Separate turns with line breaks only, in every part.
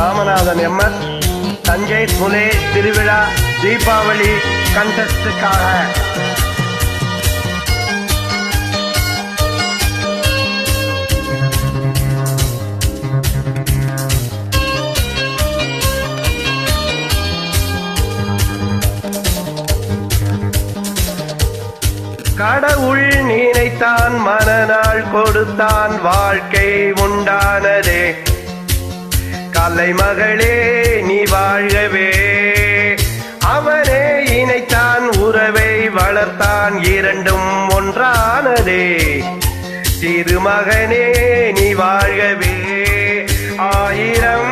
Ramanathan MS Thanjai Mule திருவிழா தீபாவளி கண்டஸ்டுக்காக கடவுள் நினைத்தான் மனநாள் கொடுத்தான் வாழ்க்கை உண்டானதே. கலை மகளே நீ வாழ்கவே அவனே இணைத்தான் உறவை வளர்த்தான் இரண்டும் ஒன்றானதே. திருமகனே நீ வாழ்கவே ஆயிரம்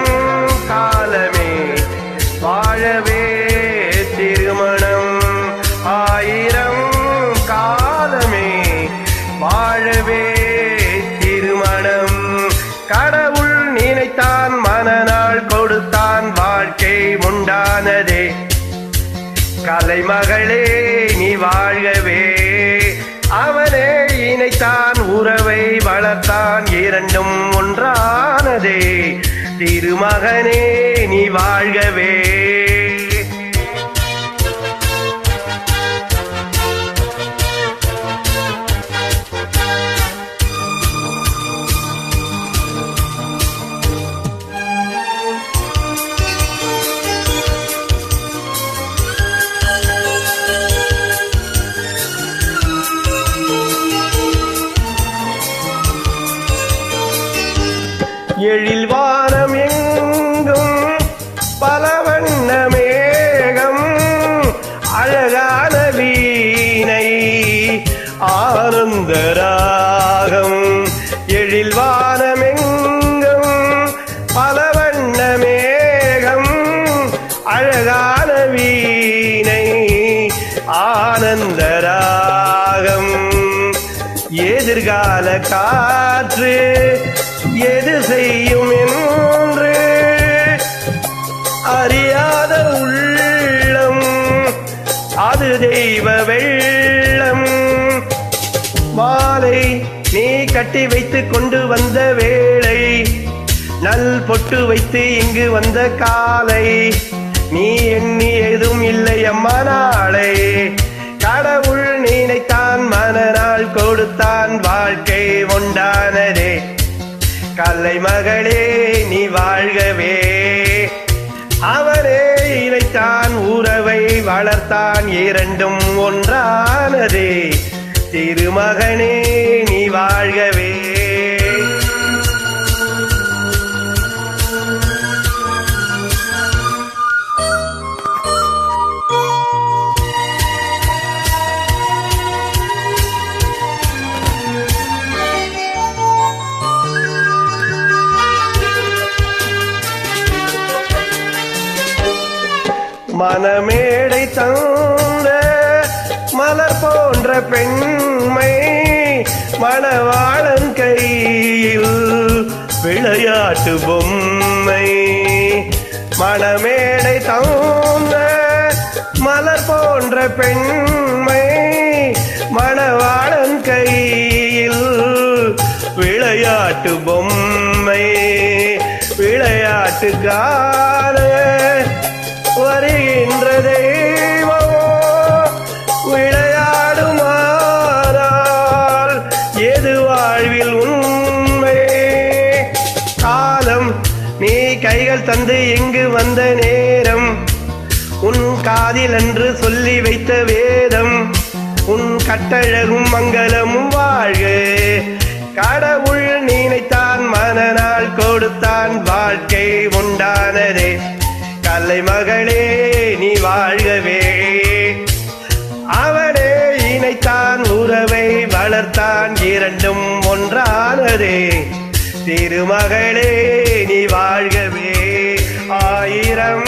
உண்டானதே கலைமகளே நீ வாழ்கவே அவனே இணைத்தான் உறவை வளர்த்தான் இரண்டும் ஒன்றானதே. திருமகனே நீ வாழ்கவே எழில் வானம் எங்கும் பல வண்ண மேகம் அழகான வீணை ஆனந்த ராகம். எழில் வானம் எங்கும் பல வண்ண மேகம் அழகான வீணை ஆனந்த ராகம். எதிர்கால காற்று எது செய்யும் என்று. அறியாத உள்ளம் அது தெய்வ வெள்ளம். மாலை நீ கட்டி வைத்து கொண்டு வந்த வேளை நல் பொட்டு வைத்து இங்கு வந்த காலை. நீ எண்ணி ஏதும் இல்லை அம்மா கலை மகளே நீ வாழ்கவே. அவரே இணைத்தான் உறவை வளர்த்தான் இரண்டும் ஒன்றானதே. திருமகனே நீ வாழ்கவே. வானமேடை தந்த மலர் போன்ற பெண்மை மணவாளன் கையில் விளையாட்டு பொம்மை. மணமேடை தந்த மலர் போன்ற பெண்மை மணவாளன் கையில் விளையாட்டு பொம்மை. விளையாட்டு காலம் கைகள் தந்து இங்கு வந்த நேரம். உன் காதில் என்று சொல்லி வைத்த வேதம். உன் கட்டழகும் மங்களமும் வாழ்க. கடவுள் நினைத்தான் மனநாள் கொடுத்தான் வாழ்க்கை உண்டானதே. கலை மகளே நீ வாழ்கவே. அவனே இணைத்தான் உறவை வளர்த்தான் இரண்டும் ஒன்றானதே. திருமகளே நீ வாழ்கவே. ஆயிரம்